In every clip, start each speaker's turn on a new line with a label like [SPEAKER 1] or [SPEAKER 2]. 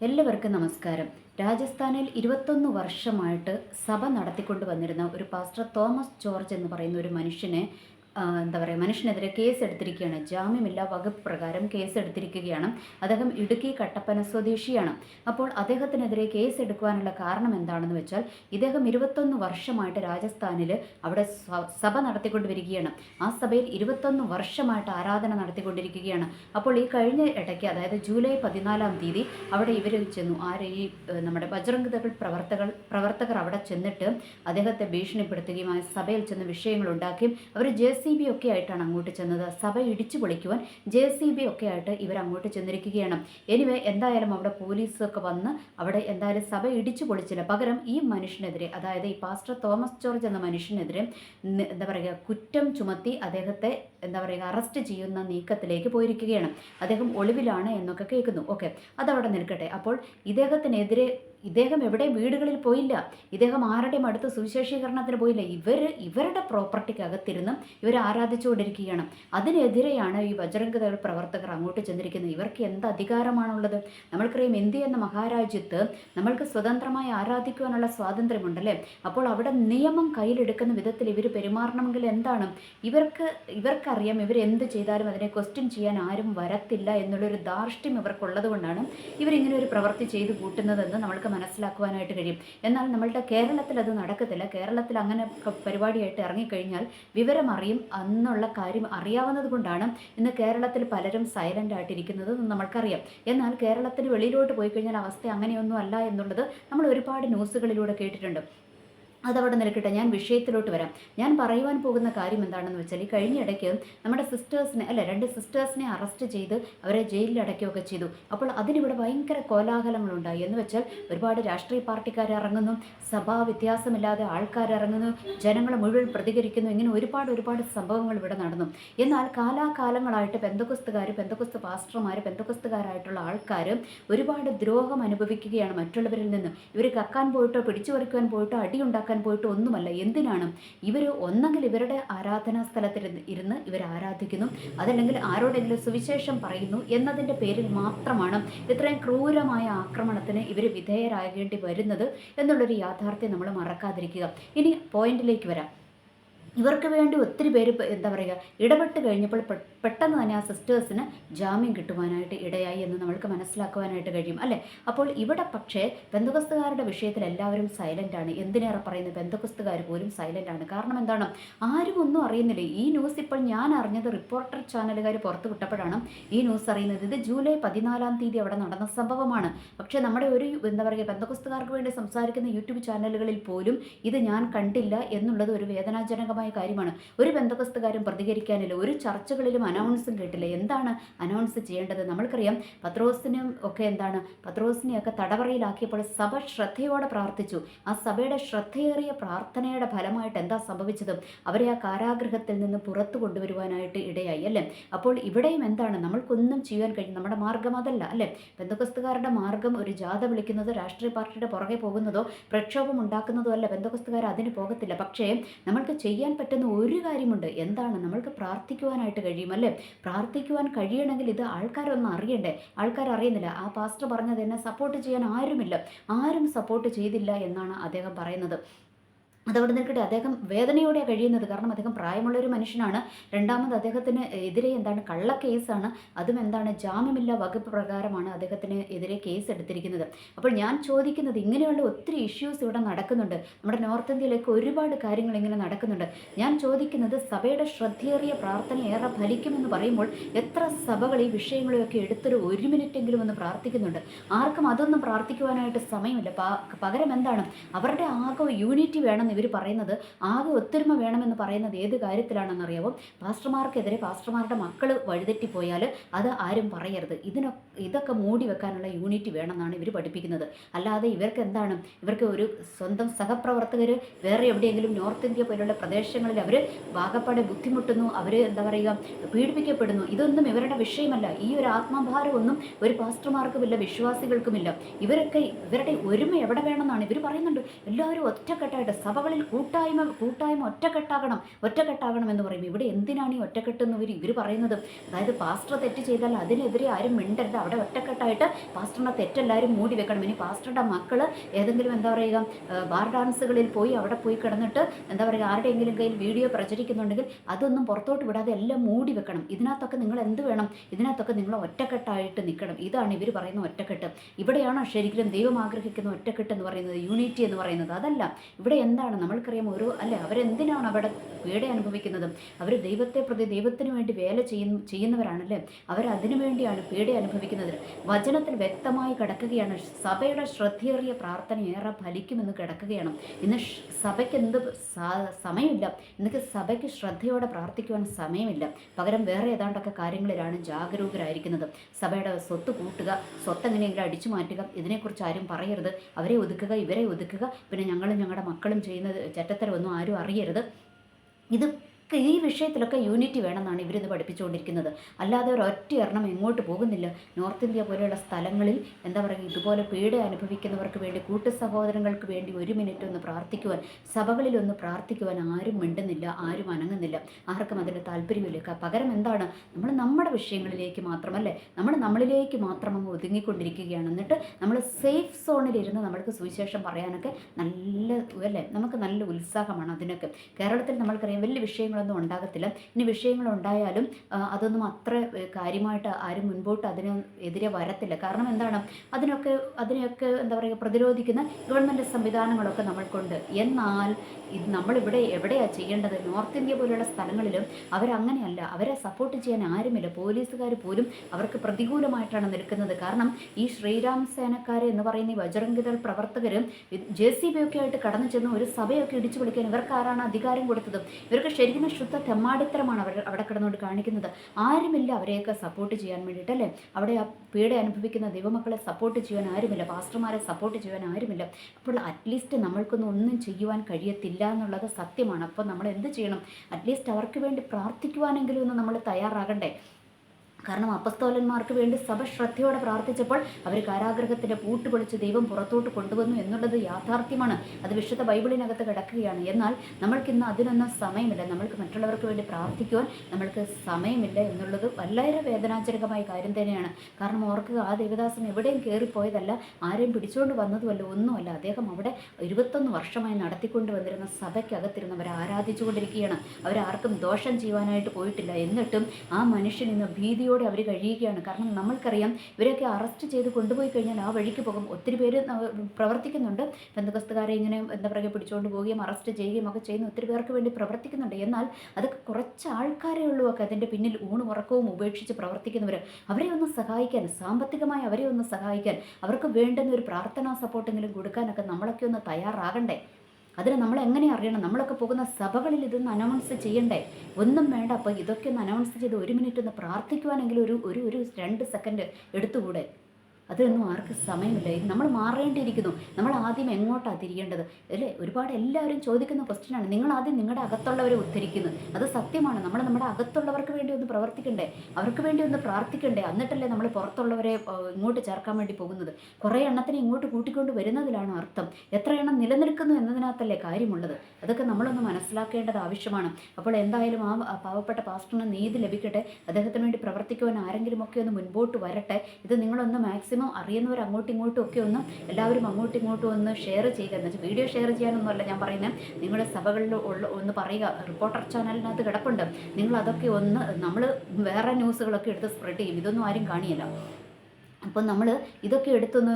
[SPEAKER 1] എല്ലാവർക്കും നമസ്കാരം. രാജസ്ഥാനിൽ ഇരുപത്തൊന്ന് വർഷമായിട്ട് സഭ നടത്തിക്കൊണ്ടു വന്നിരുന്ന ഒരു പാസ്റ്റർ തോമസ് ജോർജ് എന്ന് പറയുന്ന ഒരു മനുഷ്യനെ എന്താ പറയുക മനുഷ്യനെതിരെ കേസ് എടുത്തിരിക്കുകയാണ് ജാമ്യമില്ലാ വകുപ്പ് പ്രകാരം കേസ് എടുത്തിരിക്കുകയാണ് അദ്ദേഹം ഇടുക്കി കട്ടപ്പന സ്വദേശിയാണ്. അപ്പോൾ അദ്ദേഹത്തിനെതിരെ കേസ് എടുക്കുവാനുള്ള കാരണം എന്താണെന്ന് വെച്ചാൽ ഇദ്ദേഹം ഇരുപത്തൊന്ന് വർഷമായിട്ട് രാജസ്ഥാനിൽ അവിടെ സഭ നടത്തിക്കൊണ്ട് വരികയാണ് ആ സഭയിൽ ഇരുപത്തൊന്ന് വർഷമായിട്ട് ആരാധന നടത്തിക്കൊണ്ടിരിക്കുകയാണ്. അപ്പോൾ ഈ കഴിഞ്ഞ ഇടയ്ക്ക് അതായത് ജൂലൈ പതിനാലാം തീയതി അവിടെ ഇവർ ചെന്നു. ആര് ഈ നമ്മുടെ ബജ്രംഗ് ദൾ പ്രവർത്തകൾ പ്രവർത്തകർ അവിടെ ചെന്നിട്ട് അദ്ദേഹത്തെ ഭീഷണിപ്പെടുത്തുകയും ആ സഭയിൽ ചെന്ന് വിഷയങ്ങൾ ഉണ്ടാക്കുകയും അവർ ജെ സി ബി ഒക്കെ ആയിട്ടാണ് അങ്ങോട്ട് ചെന്നത്. സഭ ഇടിച്ചു പൊളിക്കുവാൻ ജെ സി ബി ഒക്കെ ആയിട്ട് ഇവർ അങ്ങോട്ട് ചെന്നിരിക്കുകയാണ്. എനിവേ എന്തായാലും അവിടെ പോലീസൊക്കെ വന്ന് അവിടെ എന്തായാലും സഭ ഇടിച്ചു പൊളിച്ചില്ല. പകരം ഈ മനുഷ്യനെതിരെ അതായത് ഈ പാസ്റ്റർ തോമസ് ജോർജ് എന്ന മനുഷ്യനെതിരെ എന്താ പറയുക കുറ്റം ചുമത്തി അദ്ദേഹത്തെ എന്താ പറയുക അറസ്റ്റ് ചെയ്യുന്ന നീക്കത്തിലേക്ക് പോയിരിക്കുകയാണ്. അദ്ദേഹം ഒളിവിലാണ് എന്നൊക്കെ കേൾക്കുന്നു. ഓക്കെ അതവിടെ നിൽക്കട്ടെ. അപ്പോൾ ഇദ്ദേഹത്തിനെതിരെ ഇദ്ദേഹം എവിടെ വീടുകളിൽ പോയില്ല. ഇദ്ദേഹം ആരുടെയും അടുത്ത് സുവിശേഷീകരണത്തിന് പോയില്ല. ഇവർ ഇവരുടെ പ്രോപ്പർട്ടിക്കകത്തിരുന്ന് ഇവർ ആരാധിച്ചുകൊണ്ടിരിക്കുകയാണ്. അതിനെതിരെയാണ് ഈ ബജറംഗ് ദൾ പ്രവർത്തകർ അങ്ങോട്ട് ചെന്നിരിക്കുന്നത്. ഇവർക്ക് എന്ത് അധികാരമാണുള്ളത്? നമ്മൾക്കറിയാം ഇന്ത്യ എന്ന മഹാരാജ്യത്ത് നമ്മൾക്ക് സ്വതന്ത്രമായി ആരാധിക്കുവാനുള്ള സ്വാതന്ത്ര്യമുണ്ടല്ലേ? അപ്പോൾ അവിടെ നിയമം കയ്യിലെടുക്കുന്ന വിധത്തിൽ ഇവർ പെരുമാറണമെങ്കിൽ എന്താണ്? ഇവർക്ക് ഇവർക്ക് ഇവർക്കറിയാം ഇവർ എന്ത് ചെയ്താലും അതിനെ ക്വസ്റ്റ്യൻ ചെയ്യാൻ ആരും വരത്തില്ല എന്നുള്ളൊരു ധാർഷ്ട്യം ഇവർക്കുള്ളത് കൊണ്ടാണ് ഇവരിങ്ങനെ ഒരു പ്രവൃത്തി ചെയ്തു കൂട്ടുന്നതെന്ന് നമ്മൾക്ക് മനസ്സിലാക്കുവാനായിട്ട് കഴിയും. എന്നാൽ നമ്മളുടെ കേരളത്തിൽ അത് നടക്കത്തില്ല. കേരളത്തിൽ അങ്ങനെ പരിപാടിയായിട്ട് ഇറങ്ങിക്കഴിഞ്ഞാൽ വിവരം അറിയും അന്നുള്ള കാര്യം അറിയാവുന്നത് കൊണ്ടാണ് ഇന്ന് കേരളത്തിൽ പലരും സൈലന്റ് ആയിട്ടിരിക്കുന്നത് നമ്മൾക്കറിയാം. എന്നാൽ കേരളത്തിന് വെളിയിലോട്ട് പോയി കഴിഞ്ഞാൽ അവസ്ഥ അങ്ങനെയൊന്നും അല്ല എന്നുള്ളത് നമ്മൾ ഒരുപാട് ന്യൂസുകളിലൂടെ കേട്ടിട്ടുണ്ട്. അതവിടെ നിൽക്കട്ടെ ഞാൻ വിഷയത്തിലോട്ട് വരാം. ഞാൻ പറയുവാൻ പോകുന്ന കാര്യം എന്താണെന്ന് വെച്ചാൽ ഈ കഴിഞ്ഞ ഇടയ്ക്ക് നമ്മുടെ സിസ്റ്റേഴ്സിനെ അല്ല രണ്ട് സിസ്റ്റേഴ്സിനെ അറസ്റ്റ് ചെയ്ത് അവരെ ജയിലിൽ അടയ്ക്കുകയൊക്കെ ചെയ്തു. അപ്പോൾ അതിനിവിടെ ഭയങ്കര കോലാഹലങ്ങളുണ്ടായി. എന്ന് വെച്ചാൽ ഒരുപാട് രാഷ്ട്രീയ പാർട്ടിക്കാർ ഇറങ്ങുന്നു സഭാ വ്യത്യാസമില്ലാതെ ആൾക്കാർ ഇറങ്ങുന്നു ജനങ്ങൾ മുഴുവൻ പ്രതികരിക്കുന്നു ഇങ്ങനെ ഒരുപാട് ഒരുപാട് സംഭവങ്ങൾ ഇവിടെ നടന്നു. എന്നാൽ കാലാകാലങ്ങളായിട്ട് പെന്തക്കുസ്തുകാർ പെന്തക്കുസ്ത് പാസ്റ്റർമാർ പെന്തക്കുസ്തുകാരായിട്ടുള്ള ആൾക്കാർ ഒരുപാട് ദ്രോഹം അനുഭവിക്കുകയാണ് മറ്റുള്ളവരിൽ നിന്ന്. ഇവർ കക്കാൻ പോയിട്ടോ പിടിച്ചു പറിക്കുവാൻ പോയിട്ടോ അടിയുണ്ടാക്കാൻ പോയിട്ടോ ഒന്നുമല്ല എന്തിനാണ്? ഇവർ ഒന്നെങ്കിൽ ഇവരുടെ ആരാധനാ സ്ഥലത്തിൽ ഇരുന്ന് ഇവർ ആരാധിക്കുന്നു. അതല്ലെങ്കിൽ ആരോടെങ്കിലും സുവിശേഷം പറയുന്നു എന്നതിന്റെ പേരിൽ മാത്രമാണ് ഇത്രയും ക്രൂരമായ ആക്രമണത്തിന് ഇവർ വിധേയരാകേണ്ടി വരുന്നത് എന്നുള്ളൊരു യാഥാർത്ഥ്യം നമ്മൾ മറക്കാതിരിക്കുക. ഇനി പോയിന്റിലേക്ക് വരാം. ഇവർക്ക് വേണ്ടി ഒത്തിരി പേര് എന്താ പറയുക ഇടപെട്ട് കഴിഞ്ഞപ്പോൾ പെട്ടെന്ന് തന്നെ ആ സിസ്റ്റേഴ്സിന് ജാമ്യം കിട്ടുവാനായിട്ട് ഇടയായി എന്ന് നമ്മൾക്ക് മനസ്സിലാക്കുവാനായിട്ട് കഴിയും അല്ലേ? അപ്പോൾ ഇവിടെ പക്ഷേ ബന്ധുക്കസ്തുകാരുടെ വിഷയത്തിൽ എല്ലാവരും സൈലന്റ് ആണ്. എന്തിനേറെ പറയുന്നത്? ബന്ധുക്കസ്തുകാർ പോലും സൈലന്റ് ആണ്. കാരണം എന്താണ്? ആരും ഒന്നും അറിയുന്നില്ല. ഈ ന്യൂസ് ഇപ്പോൾ ഞാൻ അറിഞ്ഞത് റിപ്പോർട്ടർ ചാനലുകാർ പുറത്തു വിട്ടപ്പോഴാണ് ഈ ന്യൂസ് അറിയുന്നത്. ഇത് ജൂലൈ പതിനാലാം തീയതി അവിടെ നടന്ന സംഭവമാണ്. പക്ഷേ നമ്മുടെ ഒരു എന്താ പറയുക ബന്ധുക്കസ്തുകാർക്ക് വേണ്ടി സംസാരിക്കുന്ന യൂട്യൂബ് ചാനലുകളിൽ പോലും ഇത് ഞാൻ കണ്ടില്ല എന്നുള്ളത് ഒരു വേദനാജനകമായ കാര്യമാണ്. ഒരു ബന്ധുക്കസ്തുകാരും പ്രതികരിക്കാനില്ല. ഒരു ചർച്ചകളിലും അനൗൺസും കേട്ടില്ല. എന്താണ് അനൗൺസ് ചെയ്യേണ്ടത്? നമ്മൾക്കറിയാം പത്രോസിനും ഒക്കെ എന്താണ്? പത്രോസിനെയൊക്കെ തടവറയിലാക്കിയപ്പോൾ സഭ ശ്രദ്ധയോടെ പ്രാർത്ഥിച്ചു. ആ സഭയുടെ ശ്രദ്ധയേറിയ പ്രാർത്ഥനയുടെ ഫലമായിട്ട് എന്താ സംഭവിച്ചത്? അവരെ ആ കാരാഗ്രഹത്തിൽ നിന്ന് പുറത്തു കൊണ്ടുവരുവാനായിട്ട് ഇടയായി അല്ലേ? അപ്പോൾ ഇവിടെയും എന്താണ്? നമ്മൾക്കൊന്നും ചെയ്യാൻ കഴിയും നമ്മുടെ മാർഗം അതല്ല അല്ലേ? ബന്ധുക്കസ്തുകാരുടെ മാർഗം ഒരു ജാഥ വിളിക്കുന്നതോ രാഷ്ട്രീയ പാർട്ടിയുടെ പുറകെ പോകുന്നതോ പ്രക്ഷോഭം ഉണ്ടാക്കുന്നതോ അല്ല. ബന്ധുക്കസ്തുകാർ അതിന് പോകത്തില്ല. പക്ഷേ നമ്മൾക്ക് ചെയ്യാൻ പറ്റുന്ന ഒരു കാര്യമുണ്ട്. എന്താണ്? നമ്മൾക്ക് പ്രാർത്ഥിക്കുവാനായിട്ട് കഴിയും അല്ലേ? പ്രാർത്ഥിക്കുവാൻ കഴിയണമെങ്കിൽ ഇത് ആൾക്കാരൊന്നും അറിയണ്ടേ? ആൾക്കാർ അറിയുന്നില്ല ആ പാസ്റ്റർ പറഞ്ഞത് എന്നെ സപ്പോർട്ട് ചെയ്യാൻ ആരുമില്ല. ആരും സപ്പോർട്ട് ചെയ്തില്ല എന്നാണ് അദ്ദേഹം പറയുന്നത്. അതവിടെ നിൽക്കട്ടെ. അദ്ദേഹം വേദനയോടെ കഴിയുന്നത്. കാരണം അദ്ദേഹം പ്രായമുള്ള ഒരു മനുഷ്യനാണ്. രണ്ടാമത് അദ്ദേഹത്തിന് എതിരെ എന്താണ് കള്ള കേസാണ്. അതും എന്താണ് ജാമ്യമില്ല വകുപ്പ് പ്രകാരമാണ് അദ്ദേഹത്തിന് എതിരെ കേസ് എടുത്തിരിക്കുന്നത് അപ്പോൾ ഞാൻ ചോദിക്കുന്നത് ഇങ്ങനെയുള്ള ഒത്തിരി ഇഷ്യൂസ് ഇവിടെ നടക്കുന്നുണ്ട്. നമ്മുടെ നോർത്ത് ഇന്ത്യയിലേക്ക് ഒരുപാട് കാര്യങ്ങൾ ഇങ്ങനെ നടക്കുന്നുണ്ട്. ഞാൻ ചോദിക്കുന്നത് സഭയുടെ ശ്രദ്ധേറിയ പ്രാർത്ഥന ഏറെ ഫലിക്കുമെന്ന് പറയുമ്പോൾ എത്ര സഭകൾ ഈ വിഷയങ്ങളെയൊക്കെ എടുത്തൊരു ഒരു മിനിറ്റെങ്കിലും ഒന്ന് പ്രാർത്ഥിക്കുന്നുണ്ട്. ആർക്കും അതൊന്നും പ്രാർത്ഥിക്കുവാനായിട്ട് സമയമില്ല. പകരം എന്താണ്? അവരുടെ ആകെ യൂണിറ്റി ഇവർ പറയുന്നത് ആകെ ഒത്തൊരുമ വേണമെന്ന് പറയുന്നത് ഏത് കാര്യത്തിലാണെന്നറിയാവും? പാസ്റ്റർമാർക്കെതിരെ പാസ്റ്റർമാരുടെ മക്കൾ വഴിതെറ്റിപ്പോയാൽ അത് ആരും പറയരുത്. ഇതിനൊക്കെ ഇതൊക്കെ മൂടി വെക്കാനുള്ള യൂണിറ്റ് വേണമെന്നാണ് ഇവർ പഠിപ്പിക്കുന്നത്. അല്ലാതെ ഇവർക്ക് എന്താണ്? ഇവർക്ക് ഒരു സ്വന്തം സഹപ്രവർത്തകർ വേറെ എവിടെയെങ്കിലും നോർത്ത് ഇന്ത്യ പോലുള്ള പ്രദേശങ്ങളിൽ അവർ വാഗപ്പാടെ ബുദ്ധിമുട്ടുന്നു അവർ എന്താ പറയുക പീഡിപ്പിക്കപ്പെടുന്നു. ഇതൊന്നും ഇവരുടെ വിഷയമല്ല. ഈ ഒരു ആത്മഭാരമൊന്നും ഒരു പാസ്റ്റർമാർക്കുമില്ല വിശ്വാസികൾക്കുമില്ല ഇവരൊക്കെ ഇവരുടെ ഒരുമ എവിടെ വേണമെന്നാണ് ഇവർ പറയുന്നുണ്ട്. എല്ലാവരും ഒറ്റക്കെട്ടായിട്ട് സഭ സഭകളിൽ കൂട്ടായ്മ കൂട്ടായ്മ ഒറ്റക്കെട്ടാകണം ഒറ്റക്കെട്ടാകണം എന്ന് പറയും. ഇവിടെ എന്തിനാണ് ഈ ഒറ്റക്കെട്ടെന്ന് ഇവർ ഇവർ പറയുന്നത്? അതായത് പാസ്റ്റർ തെറ്റ് ചെയ്താൽ അതിനെതിരെ ആരും മിണ്ടരുത്. അവിടെ ഒറ്റക്കെട്ടായിട്ട് പാസ്റ്ററിന്റെ തെറ്റെല്ലാവരും മൂടി വെക്കണം. ഇനി പാസ്റ്ററുടെ മക്കൾ ഏതെങ്കിലും എന്താ പറയുക ബാർ ഡാൻസുകളിൽ പോയി അവിടെ പോയി കിടന്നിട്ട് എന്താ പറയുക ആരുടെയെങ്കിലും കയ്യിൽ വീഡിയോ പ്രചരിക്കുന്നുണ്ടെങ്കിൽ അതൊന്നും പുറത്തോട്ട് വിടാതെ എല്ലാം മൂടി വെക്കണം. ഇതിനകത്തൊക്കെ നിങ്ങൾ എന്ത് വേണം? ഇതിനകത്തൊക്കെ നിങ്ങൾ ഒറ്റക്കെട്ടായിട്ട് നിൽക്കണം. ഇതാണ് ഇവർ പറയുന്ന ഒറ്റക്കെട്ട്. ഇവിടെയാണോ ശരിക്കും ദൈവം ആഗ്രഹിക്കുന്ന ഒറ്റക്കെട്ട് എന്ന് പറയുന്നത്. യൂണിറ്റി എന്ന് പറയുന്നത്. അതല്ല ഇവിടെ എന്താണ് നമ്മൾക്കറിയാം ഓരോ അല്ലെ അവരെന്തിനാണ് അവിടെ പേടി അനുഭവിക്കുന്നത്? അവർ ദൈവത്തെ പ്രതി ദൈവത്തിന് വേണ്ടി വേല ചെയ്യുന്ന ചെയ്യുന്നവരാണല്ലേ? അവരതിനു വേണ്ടിയാണ് പേടി അനുഭവിക്കുന്നത്. വചനത്തിൽ വ്യക്തമായി കിടക്കുകയാണ്. സഭയുടെ ശ്രദ്ധയേറിയ പ്രാർത്ഥന ഏറെ ഫലിക്കുമെന്ന് കിടക്കുകയാണ്. ഇന്ന് സഭയ്ക്ക് എന്ത് സമയമില്ല. ഇന്നത്തെ സഭയ്ക്ക് ശ്രദ്ധയോടെ പ്രാർത്ഥിക്കുവാൻ സമയമില്ല. പകരം വേറെ ഏതാണ്ടൊക്കെ കാര്യങ്ങളിലാണ് ജാഗരൂകരായിരിക്കുന്നത്. സഭയുടെ സ്വത്ത് കൂട്ടുക സ്വത്ത് എങ്ങനെയെങ്കിലും അടിച്ചു മാറ്റുക ഇതിനെക്കുറിച്ച് ആരും പറയരുത്. അവരെ ഒതുക്കുക ഇവരെ ഒതുക്കുക. പിന്നെ ഞങ്ങളും ഞങ്ങളുടെ മക്കളും ചെയ്യുന്നത്. ചെറ്റത്തരമൊന്നും ആരും അറിയരുത്. ഇത് ഈ വിഷയത്തിലൊക്കെ യൂണിറ്റി വേണമെന്നാണ് ഇവരിന്ന് പഠിപ്പിച്ചുകൊണ്ടിരിക്കുന്നത്. അല്ലാതെ ഒരു ഒറ്റ എണ്ണം എങ്ങോട്ട് പോകുന്നില്ല. നോർത്ത് ഇന്ത്യ പോലെയുള്ള സ്ഥലങ്ങളിൽ എന്താ പറയുക ഇതുപോലെ പീഡ അനുഭവിക്കുന്നവർക്ക് വേണ്ടി കൂട്ടു സഹോദരങ്ങൾക്ക് വേണ്ടി ഒരു മിനിറ്റ് ഒന്ന് പ്രാർത്ഥിക്കുവാൻ സഭകളിലൊന്ന് പ്രാർത്ഥിക്കുവാൻ ആരും മിണ്ടുന്നില്ല ആരും അനങ്ങുന്നില്ല. ആർക്കും അതിന്റെ താല്പര്യമില്ല. പകരം എന്താണ്? നമ്മൾ നമ്മുടെ വിഷയങ്ങളിലേക്ക് മാത്രമല്ലേ? നമ്മൾ നമ്മളിലേക്ക് മാത്രം അങ്ങ് ഒതുങ്ങിക്കൊണ്ടിരിക്കുകയാണ്. എന്നിട്ട് നമ്മൾ സേഫ് സോണിലിരുന്ന് നമ്മൾക്ക് സുവിശേഷം പറയാനൊക്കെ നല്ല അല്ലേ? നമുക്ക് നല്ല ഉത്സാഹമാണ് അതിനൊക്കെ. കേരളത്തിൽ നമ്മൾക്കറിയാം വലിയ വിഷയങ്ങളൊന്നും ഉണ്ടാകത്തില്ല. ഇനി വിഷയങ്ങൾ ഉണ്ടായാലും അതൊന്നും അത്ര കാര്യമായിട്ട് ആരും മുൻപോട്ട് അതിന് എതിരെ വരത്തില്ല. കാരണം എന്താണ്? അതിനൊക്കെ അതിനെയൊക്കെ എന്താ പറയുക പ്രതിരോധിക്കുന്ന ഗവൺമെന്റ് സംവിധാനങ്ങളൊക്കെ നമ്മൾക്കുണ്ട്. എന്നാൽ ഇത് നമ്മളിവിടെ എവിടെയാണ് ചെയ്യേണ്ടത്? നോർത്ത് ഇന്ത്യ പോലുള്ള സ്ഥലങ്ങളിലും അവരങ്ങനെയല്ല. അവരെ സപ്പോർട്ട് ചെയ്യാൻ ആരുമില്ല. പോലീസുകാർ പോലും അവർക്ക് പ്രതികൂലമായിട്ടാണ് നിൽക്കുന്നത്. കാരണം ഈ ശ്രീരാം സേനക്കാർ എന്ന് പറയുന്ന ഈ ബജറംഗിദൾ പ്രവർത്തകരും ജെ സി ബി ഒക്കെ ആയിട്ട് കടന്നു ചെന്ന് ഒരു സഭയൊക്കെ ഇടിച്ചു പൊളിക്കാൻ ഇവർക്ക് ആരാണ് അധികാരം കൊടുത്തത്. ഇവർക്ക് ശരിക്കും ശുദ്ധ തെമ്മാടിത്തരമാണ് അവർ അവിടെ കിടന്നുകൊണ്ട് കാണിക്കുന്നത്. ആരുമില്ല അവരെയൊക്കെ സപ്പോർട്ട് ചെയ്യാൻ വേണ്ടിയിട്ട് അല്ലേ? അവിടെ ആ പീഡ അനുഭവിക്കുന്ന ദൈവമക്കളെ സപ്പോർട്ട് ചെയ്യാൻ ആരുമില്ല. പാസ്റ്റർമാരെ സപ്പോർട്ട് ചെയ്യാൻ ആരുമില്ല. അപ്പോൾ അറ്റ്ലീസ്റ്റ് നമ്മൾക്കൊന്നും ഒന്നും ചെയ്യുവാൻ കഴിയത്തില്ല എന്നുള്ളത് സത്യമാണ്. അപ്പോൾ നമ്മൾ എന്ത് ചെയ്യണം? അറ്റ്ലീസ്റ്റ് അവർക്ക് വേണ്ടി പ്രാർത്ഥിക്കുവാനെങ്കിലും ഒന്ന് നമ്മൾ തയ്യാറാകണ്ടേ? കാരണം അപ്പസ്തോലന്മാർക്ക് വേണ്ടി സഭ ശ്രദ്ധയോടെ പ്രാർത്ഥിച്ചപ്പോൾ അവർ കാരാഗ്രഹത്തിന്റെ പൂട്ട് പൊളിച്ച് ദൈവം പുറത്തോട്ട് കൊണ്ടുവന്നു എന്നുള്ളത് യാഥാർത്ഥ്യമാണ്. അത് വിശുദ്ധ ബൈബിളിനകത്ത് കിടക്കുകയാണ്. എന്നാൽ നമ്മൾക്ക് നമ്മൾക്കിന്ന് അതിനൊന്നും സമയമില്ല. നമ്മൾക്ക് മറ്റുള്ളവർക്ക് വേണ്ടി പ്രാർത്ഥിക്കുവാൻ നമ്മൾക്ക് സമയമില്ല എന്നുള്ളത് വളരെ വേദനാജനകമായ കാര്യം തന്നെയാണ്. കാരണം ഓർക്കുക ആ ദേവദാസൻ എവിടെയും കയറിപ്പോയതല്ല ആരെയും പിടിച്ചുകൊണ്ട് വന്നതുമല്ല ഒന്നുമല്ല. അദ്ദേഹം അവിടെ ഇരുപത്തൊന്ന് വർഷമായി നടത്തിക്കൊണ്ട് വന്നിരുന്ന സഭയ്ക്കകത്തിരുന്ന് അവരെ ആരാധിച്ചുകൊണ്ടിരിക്കുകയാണ്. അവരാർക്കും ദോഷം ചെയ്യുവാനായിട്ട് പോയിട്ടില്ല. എന്നിട്ടും ആ മനുഷ്യൻ ഇന്ന് ഭീതിയോടെ അവർ കഴിയുകയാണ്. കാരണം നമ്മൾക്കറിയാം ഇവരെയൊക്കെ അറസ്റ്റ് ചെയ്ത് കൊണ്ടുപോയി കഴിഞ്ഞാൽ ആ വഴിക്ക് പോകും. ഒത്തിരി പേര് പ്രവർത്തിക്കുന്നുണ്ട്. ബന്ധുക്കസ്തുകാരെ ഇങ്ങനെ എന്താ പറയുക പിടിച്ചുകൊണ്ട് പോവുകയും അറസ്റ്റ് ചെയ്യുകയും ഒക്കെ ചെയ്യുന്ന ഒത്തിരി പേർക്ക് വേണ്ടി പ്രവർത്തിക്കുന്നുണ്ട്. എന്നാൽ അതൊക്കെ കുറച്ച് ആൾക്കാരേ ഉള്ളൂ ഒക്കെ അതിന്റെ പിന്നിൽ ഊണും ഉറക്കവും ഉപേക്ഷിച്ച് പ്രവർത്തിക്കുന്നവർ അവരെ ഒന്ന് സഹായിക്കാൻ സാമ്പത്തികമായി അവരെ ഒന്ന് സഹായിക്കാൻ അവർക്ക് വേണ്ടുന്ന ഒരു പ്രാർത്ഥനാ സപ്പോർട്ടെങ്കിലും കൊടുക്കാനൊക്കെ നമ്മളൊക്കെ ഒന്ന് തയ്യാറാകണ്ടേ? അതിന് നമ്മൾ എങ്ങനെ അറിയണം? നമ്മളൊക്കെ പോകുന്ന സഭകളിൽ ഇതൊന്ന് അനൗൺസ് ചെയ്യണ്ടേ? ഒന്നും വേണ്ട. അപ്പോൾ ഇതൊക്കെ ഒന്ന് അനൗൺസ് ചെയ്ത് ഒരു മിനിറ്റ് ഒന്ന് പ്രാർത്ഥിക്കുവാനെങ്കിലും ഒരു ഒരു ഒരു രണ്ട് സെക്കൻഡ് എടുത്തുകൂടെ? അതിനൊന്നും ആർക്കും സമയമില്ല. ഇത് നമ്മൾ മാറേണ്ടിയിരിക്കുന്നു. നമ്മൾ ആദ്യം എങ്ങോട്ടാണ് തിരിയേണ്ടത്? അല്ലേ? ഒരുപാട് എല്ലാവരും ചോദിക്കുന്ന ക്വസ്റ്റ്യനാണ് നിങ്ങൾ ആദ്യം നിങ്ങളുടെ അകത്തുള്ളവരെ ഉദ്ധരിക്കുന്നത് അത് സത്യമാണ്. നമ്മൾ നമ്മുടെ അകത്തുള്ളവർക്ക് വേണ്ടി ഒന്ന് പ്രവർത്തിക്കണ്ടേ? അവർക്ക് വേണ്ടി ഒന്ന് പ്രാർത്ഥിക്കണ്ടേ? എന്നിട്ടല്ലേ നമ്മൾ പുറത്തുള്ളവരെ ഇങ്ങോട്ട് ചേർക്കാൻ വേണ്ടി പോകുന്നത്. കുറേ എണ്ണത്തിനെ ഇങ്ങോട്ട് കൂട്ടിക്കൊണ്ട് വരുന്നതിലാണ് അർത്ഥം. എത്ര എണ്ണം നിലനിൽക്കുന്നു എന്നതിനകത്തല്ലേ കാര്യമുള്ളത്? അതൊക്കെ നമ്മളൊന്ന് മനസ്സിലാക്കേണ്ടത് ആവശ്യമാണ്. അപ്പോൾ എന്തായാലും ആ പാവപ്പെട്ട പാസ്റ്ററിന് നീതി ലഭിക്കട്ടെ. അദ്ദേഹത്തിന് വേണ്ടി പ്രവർത്തിക്കുവാൻ ആരെങ്കിലും ഒക്കെ ഒന്ന് മുൻപോട്ട് വരട്ടെ. ഇത് നിങ്ങളൊന്ന് മാക്സിമം അറിയുന്നവർ അങ്ങോട്ടും ഇങ്ങോട്ടും ഒക്കെ ഒന്ന് എല്ലാവരും അങ്ങോട്ടും ഇങ്ങോട്ടും ഒന്ന് ഷെയർ ചെയ്യുക. എന്ന് വെച്ചാൽ വീഡിയോ ഷെയർ ചെയ്യാനൊന്നുമല്ല ഞാൻ പറയുന്നത് നിങ്ങളുടെ സഭകളിൽ ഉള്ള ഒന്ന് പറയുക. റിപ്പോർട്ടർ ചാനലിനകത്ത് കിടപ്പുണ്ട്. നിങ്ങൾ അതൊക്കെ ഒന്ന് നമ്മൾ വേറെ ന്യൂസുകളൊക്കെ എടുത്ത് സ്പ്രെഡ് ചെയ്യും. ഇതൊന്നും ആരും കാണിയല്ല അപ്പോൾ നമ്മൾ ഇതൊക്കെ എടുത്തൊന്ന്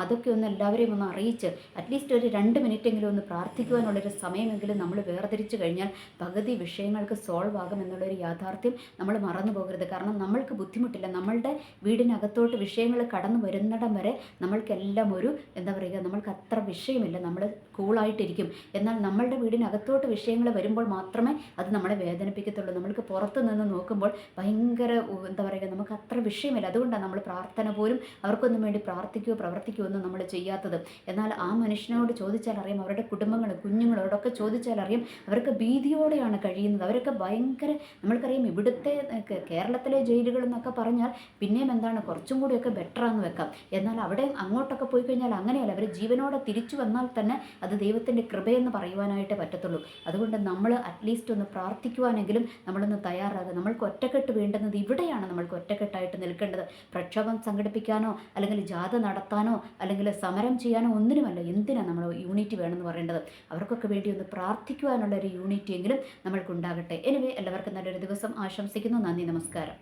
[SPEAKER 1] അതൊക്കെ ഒന്ന് എല്ലാവരെയും ഒന്ന് അറിയിച്ച് അറ്റ്ലീസ്റ്റ് ഒരു രണ്ട് മിനിറ്റെങ്കിലും ഒന്ന് പ്രാർത്ഥിക്കുവാനുള്ളൊരു സമയമെങ്കിലും നമ്മൾ വേർതിരിച്ച് കഴിഞ്ഞാൽ പകുതി വിഷയങ്ങൾക്ക് സോൾവ് ആകും എന്നുള്ളൊരു യാഥാർത്ഥ്യം നമ്മൾ മറന്നു പോകരുത്. കാരണം നമ്മൾക്ക് ബുദ്ധിമുട്ടില്ല. നമ്മളുടെ വീടിനകത്തോട്ട് വിഷയങ്ങൾ കടന്നു വരുന്നിടം വരെ നമ്മൾക്കെല്ലാം ഒരു എന്താ പറയുക നമ്മൾക്ക് അത്ര വിഷയമില്ല. നമ്മൾ കൂളായിട്ടിരിക്കും എന്നാൽ നമ്മളുടെ വീടിനകത്തോട്ട് വിഷയങ്ങൾ വരുമ്പോൾ മാത്രമേ അത് നമ്മളെ വേദനിപ്പിക്കത്തുള്ളൂ. നമ്മൾക്ക് പുറത്ത് നിന്ന് നോക്കുമ്പോൾ ഭയങ്കര എന്താ പറയുക നമുക്ക് അത്ര വിഷയമില്ല. അതുകൊണ്ടാണ് നമ്മൾ പ്രാർത്ഥന പോലും അവർക്കൊന്നും വേണ്ടി പ്രാർത്ഥിക്കുകയോ പ്രവർത്തിക്കുകയോ ഒന്നും നമ്മൾ ചെയ്യാത്തത്. എന്നാൽ ആ മനുഷ്യനോട് ചോദിച്ചാൽ അറിയാം അവരുടെ കുടുംബങ്ങൾ കുഞ്ഞുങ്ങളോടൊക്കെ ചോദിച്ചാൽ അറിയാം അവർക്ക് ഭീതിയോടെയാണ് കഴിയുന്നത്. അവരൊക്കെ ഭയങ്കര നമ്മൾക്കറിയാം ഇവിടുത്തെ കേരളത്തിലെ ജയിലുകൾ എന്നൊക്കെ പറഞ്ഞാൽ പിന്നെയും എന്താണ് കുറച്ചും കൂടിയൊക്കെ ബെറ്ററാന്ന് വെക്കാം. എന്നാൽ അവിടെ അങ്ങോട്ടൊക്കെ പോയി കഴിഞ്ഞാൽ അങ്ങനെയല്ല അവർ ജീവനോടെ തിരിച്ചു വന്നാൽ തന്നെ അത് ദൈവത്തിന്റെ കൃപയെന്ന് പറയുവാനായിട്ട് പറ്റത്തുള്ളൂ. അതുകൊണ്ട് നമ്മൾ അറ്റ്ലീസ്റ്റ് ഒന്ന് പ്രാർത്ഥിക്കുവാനെങ്കിലും നമ്മളൊന്ന് തയ്യാറാകുക. നമ്മൾക്ക് ഒറ്റക്കെട്ട് വേണ്ടുന്നത് ഇവിടെയാണ് നമ്മൾക്ക് ഒറ്റക്കെട്ടായിട്ട് നിൽക്കേണ്ടത്. പ്രക്ഷോഭം സംഘടിപ്പിക്കാനോ അല്ലെങ്കിൽ ജാഥ നടത്താനോ അല്ലെങ്കിൽ സമരം ചെയ്യാനോ ഒന്നിനുമല്ല എന്തിനാണ് നമ്മൾ യൂണിറ്റി വേണമെന്ന് പറയേണ്ടത്? അവർക്കൊക്കെ വേണ്ടി ഒന്ന് പ്രാർത്ഥിക്കുവാനുള്ള ഒരു യൂണിറ്റി എങ്കിലും നമ്മൾക്കുണ്ടാകട്ടെ. എനിവേ എല്ലാവർക്കും നല്ലൊരു ദിവസം ആശംസിക്കുന്നു. നന്ദി നമസ്കാരം.